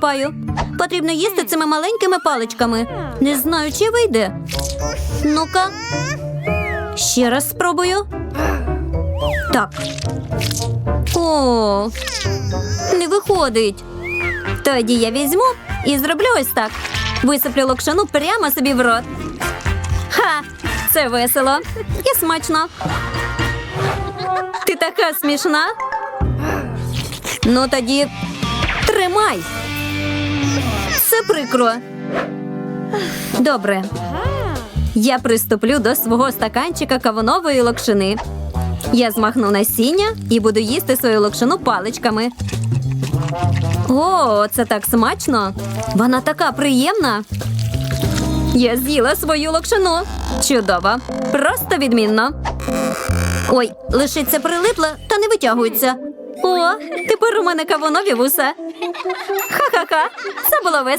Паю. Потрібно їсти цими маленькими паличками. Не знаю, чи вийде. Ну-ка. Ще раз спробую. Так. О, не виходить. Тоді я візьму і зроблю ось так. Висиплю локшину прямо собі в рот. Ха! Це весело і смачно. Ти така смішна. Ну тоді тримай. Це прикро. Добре. Я приступлю до свого стаканчика кавунової локшини. Я змахну насіння і буду їсти свою локшину паличками. О, це так смачно. Вона така приємна. Я з'їла свою локшину. Чудово. Просто відмінно. Ой, лишиться прилипло та не витягується. О, тепер у мене кавунові вуса. Ха-ха-ха. Це було весело.